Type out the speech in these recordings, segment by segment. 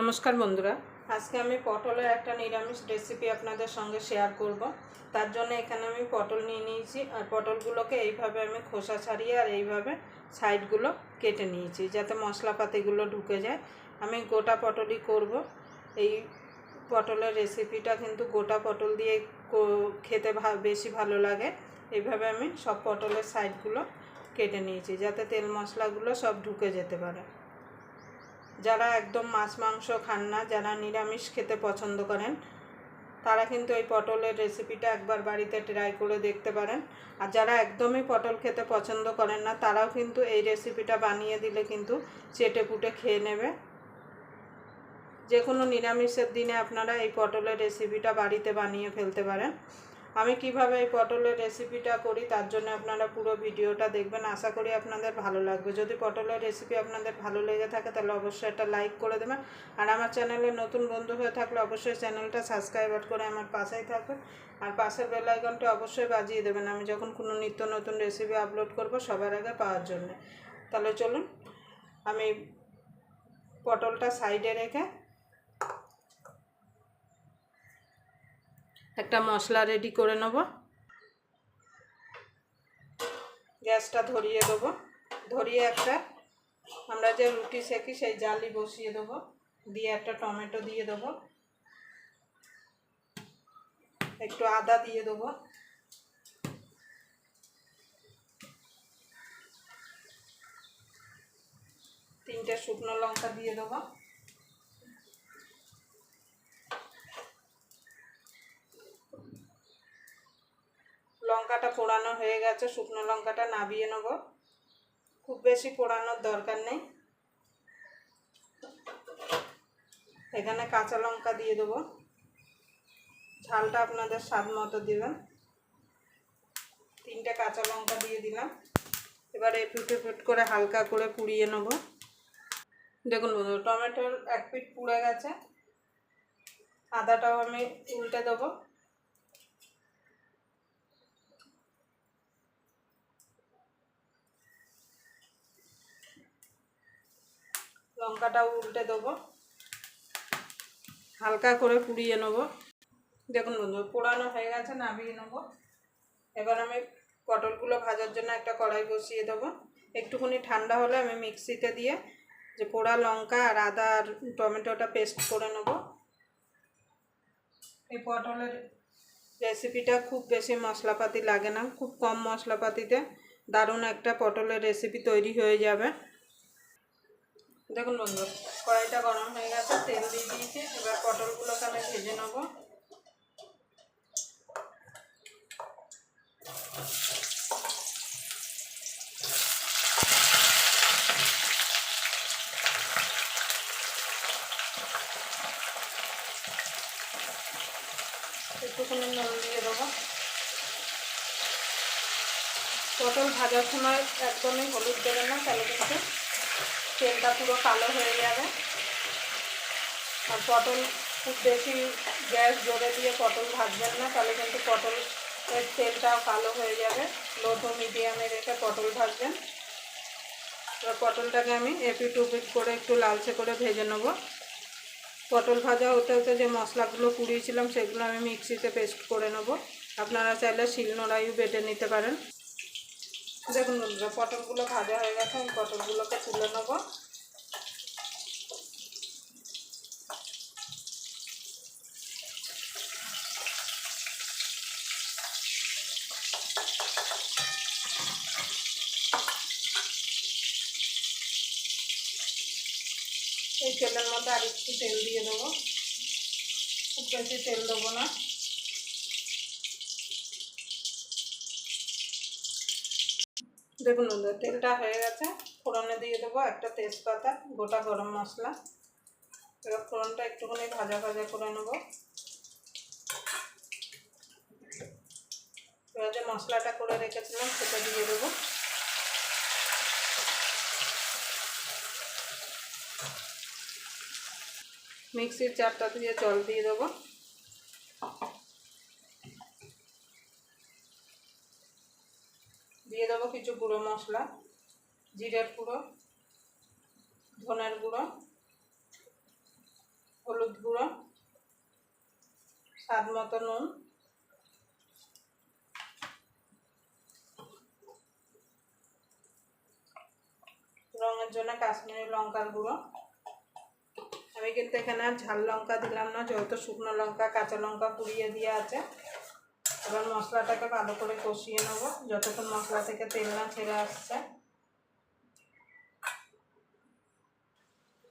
নমস্কার বন্ধুরা, আজকে আমি পটলের একটা নিরামিষ রেসিপি আপনাদের সঙ্গে শেয়ার করব। তার জন্য এখানে আমি পটল নিয়ে নিয়েছি আর পটলগুলোকে এইভাবে আমি খোসা ছাড়িয়ে আর এইভাবে সাইডগুলো কেটে নিয়েছি যাতে মশলাপাতিগুলো ঢুকে যায়। আমি গোটা পটলই করব। এই পটলের রেসিপিটা কিন্তু গোটা পটল দিয়ে খেতে বেশি ভালো লাগে। এইভাবে আমি সব পটলের সাইডগুলো কেটে নিয়েছি যাতে তেল মশলাগুলো সব ঢুকে যেতে পারে। যারা একদম মাছ মাংস খান না, যারা নিরামিষ খেতে পছন্দ করেন, তারা কিন্তু এই পটলের রেসিপিটা একবার বাড়িতে ট্রাই করে দেখতে পারেন। আর যারা একদমই পটল খেতে পছন্দ করেন না, তারাও কিন্তু এই রেসিপিটা বানিয়ে দিলে কিন্তু চেটে পুটে খেয়ে নেবে। যে কোনো নিরামিষের দিনে আপনারা এই পটলের রেসিপিটা বাড়িতে বানিয়ে ফেলতে পারেন। আমি কীভাবে এই পটলের রেসিপিটা করি, তার জন্য আপনারা পুরো ভিডিওটা দেখবেন। আশা করি আপনাদের ভালো লাগবে। যদি পটলের রেসিপি আপনাদের ভালো লেগে থাকে, তাহলে অবশ্যই একটা লাইক করে দেবেন। আর আমার চ্যানেলে নতুন বন্ধু হয়ে থাকলে অবশ্যই চ্যানেলটা সাবস্ক্রাইব করে আমার পাশেই থাকবেন। আর পাশের বেল আইকনটা অবশ্যই বাজিয়ে দেবেন। আমি যখন কোনো নিত্য নতুন রেসিপি আপলোড করব সবার আগে পাওয়ার জন্য। তাহলে চলুন, আমি পটলটা সাইডে রেখে একটা মশলা রেডি করে নেব। গ্যাসটা ধরিয়ে দেবো। ধরিয়ে একটা, আমরা যে রুটি সেকি সেই জালি বসিয়ে দেবো। দিয়ে একটা টমেটো দিয়ে দেবো। একটু আদা দিয়ে দেবো। তিনটে শুকনো লঙ্কা দিয়ে দেবো লঙ্কাটা পোড়ানো হয়ে গেছে, শুকনো লঙ্কাটা নাবিয়ে নেব। খুব বেশি পোড়ানোর দরকার নেই। এখানে কাঁচা লঙ্কা দিয়ে দেবো। ঝালটা আপনাদের স্বাদ মতো দেবেন। তিনটে কাঁচা লঙ্কা দিয়ে দিলাম। এবারে এপিট এপিট করে হালকা করে পুড়িয়ে নেব। দেখুন বন্ধু টমেটোর এক পিঠ পুড়ে গেছে। আদাটাও আমি উল্টে দেবো। লঙ্কাটাও উল্টে দেবো। হালকা করে পুড়িয়ে নেব। দেখুন বন্ধু পোড়ানো হয়ে গেছে, নামিয়ে নেব। এবার আমি পটলগুলো ভাজার জন্য একটা কড়াই বসিয়ে দেবো। একটুখানি ঠান্ডা হলে আমি মিক্সিতে দিয়ে যে পোড়া লঙ্কা আর আদা আর টমেটোটা পেস্ট করে নেব। এই পটলের রেসিপিটা খুব বেশি মশলাপাতি লাগে না, খুব কম মশলাপাতিতে। দারুণ একটা পটলের রেসিপি তৈরি হয়ে যাবে। দেখুন বন্ধু কড়াইটা গরম হয়ে গেছে, তেল দিয়ে দিয়েছি। এবার পটলগুলোকে আমি ভেজে নেব। একটুখানি নুন দিয়ে দেবো। পটল ভাজার সময় একদমই হলুদ দেবে না, তাহলে কিন্তু তেলটা পুরো কালো হয়ে যাবে। আর পটল খুব বেশি গ্যাস জোরে দিয়ে পটল ভাজবেন না, তাহলে কিন্তু পটল এর তেলটাও কালো হয়ে যাবে। লো মিডিয়ামে রেখে পটল ভাজবেন। এবার পটলটাকে আমি এপিট উপিট করে একটু লালচে করে ভেজে নেব। পটল ভাজা হতে হতে যে মশলাগুলো কুড়িয়েছিলাম সেগুলো আমি মিক্সিতে পেস্ট করে নেব। আপনারা চাইলে শিলনোড়াইও বেটে নিতে পারেন। দেখুন বন্ধুরা পটলগুলো ভাজা হয়ে গেছে, আমি পটলগুলোকে তুলে নেব। এই তেলের মধ্যে আর একটু তেল দিয়ে দেবো। খুব বেশি তেল দেবো না। দেখুন তেলটা হয়ে গেছে। ফোড়নে দিয়ে দেবো একটা তেজপাতা, গোটা গরম মশলা। এবার ফোড়নটা একটুখানি ভাজা ভাজা করে নেব। এবার যে মশলাটা করে রেখেছিলাম সেটা দিয়ে দেবো। মিক্সির চারটা দিয়ে জল দিয়ে দেবো। দিয়ে দেবো কিছু গুঁড়ো মশলা, জিরের গুঁড়ো, ধনের গুঁড়ো, হলুদ গুঁড়ো, স্বাদ মতো নুন, রঙের জন্য কাশ্মীরি লঙ্কার গুঁড়ো। আমি কিন্তু এখানে ঝাল লঙ্কা দিলাম না, যেহেতু শুকনো লঙ্কা, কাঁচা লঙ্কা পুড়িয়ে দিয়ে আছে। এবার মশলাটাকে ভালো করে কষিয়ে নেব। যতক্ষণ মশলা থেকে তেল না ছেড়ে আসছে।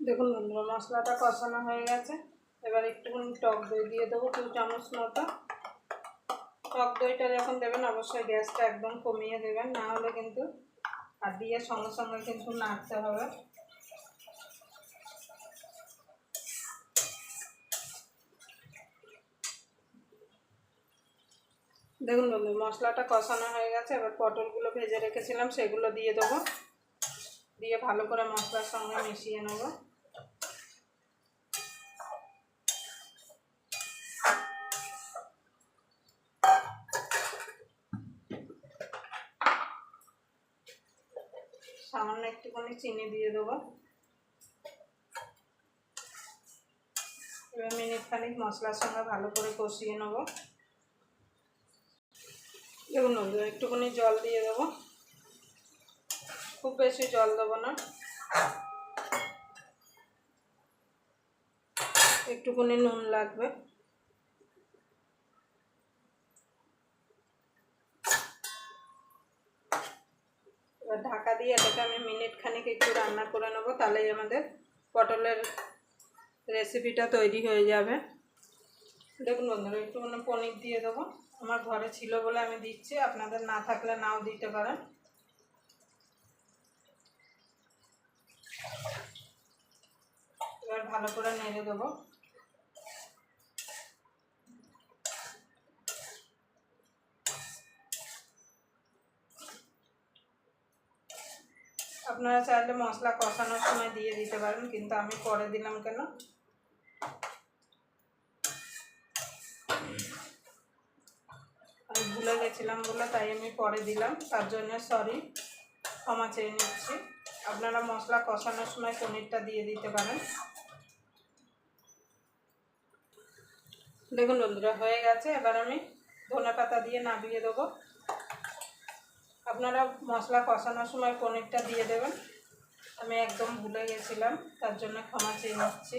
দেখুন বন্ধুরা, মশলাটা কষানো হয়ে গেছে। এবার একটুখানি টক দই দিয়ে দেবো দু চামচ মতো। টক দইটা যখন দেবেন, অবশ্যই গ্যাসটা একদম কমিয়ে দেবেন। না হলে কিন্তু, আর দিয়ে সঙ্গে সঙ্গে কিন্তু নাড়তে হবে। দেখুন বন্ধু, মশলাটা কষানো হয়ে গেছে, এবার পটলগুলো ভেজে রেখেছিলাম, সেগুলো দিয়ে দেবো। দিয়ে ভালো করে মশলার সঙ্গে মিশিয়ে নেব। সামান্য একটুখানি চিনি দিয়ে দেবো। এবার মিনিট খানিক মশলার সঙ্গে ভালো করে কষিয়ে নেব। দেখুন বন্ধু একটুখানি জল দিয়ে দেবো। খুব বেশি জল দেবো না। একটুখানি নুন লাগবে। ঢাকা দিয়ে এটাকে আমি মিনিট খানিক একটু রান্না করে নেব, তাহলেই আমাদের পটলের রেসিপিটা তৈরি হয়ে যাবে। দেখুন বন্ধুরা, একটুখানি পনির দিয়ে দেবো। আমার ঘরে ছিল বলে আমি দিচ্ছি, আপনাদের না থাকলে নাও দিতে পারেন। এবার ভালো করে নেড়ে দেবো। আপনারা চাইলে মশলা কষানোর সময় দিয়ে দিতে পারেন, কিন্তু আমি পরে দিলাম কেন? আমি বলে তাই আমি পরে দিলাম, তার জন্য সরি ক্ষমা চেয়ে নিচ্ছি। আপনারা মশলা কষানোর সময় পনিরটা দিয়ে দিতে পারেন। দেখুন বন্ধুরা, হয়ে গেছে। এবার আমি ধনে পাতা দিয়ে নামিয়ে দেবো। আপনারা মশলা কষানোর সময় পনিরটা দিয়ে দেবেন। আমি একদম ভুলে গেছিলাম, তার জন্য ক্ষমা চেয়ে নিচ্ছি।